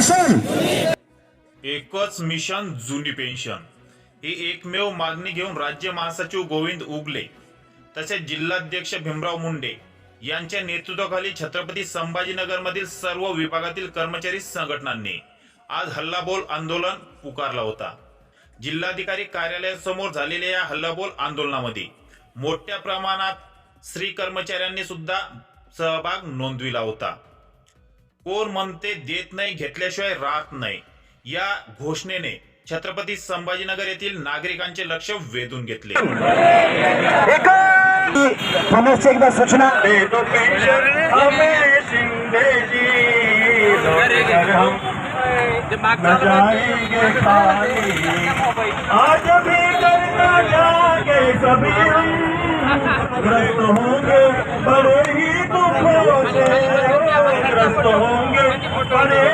Mission. एकच mission जुनी pension. ही एकमेव मागणी घेऊन राज्य महासचिव गोविंद उगले तसेच जिल्हाध्यक्ष भीमराव मुंडे यांच्या नेतृत्वाखाली छत्रपती संभाजीनगरमधील सर्व विभागातील कर्मचारी संघटनांनी आज हल्लाबोल आंदोलन पुकारला होता. जिल्हाधिकारी कार्यालयासमोर झालेल्या या हल्लाबोल आंदोलनामध्ये मोठ्या प्रमाणात स्त्री कर्मचाऱ्यांनी सुद्धा सहभाग नोंदविला होता. कोण म्हणते देत नाही घेतल्याशिवाय राहत नाही. या घोषणेने छत्रपती संभाजीनगर येथील नागरिकांचे लक्ष वेधून घेतले. एकदा सूचना. आज भी करना जाएंगे सभी हम. ग्रस्त होंगे बड़े ही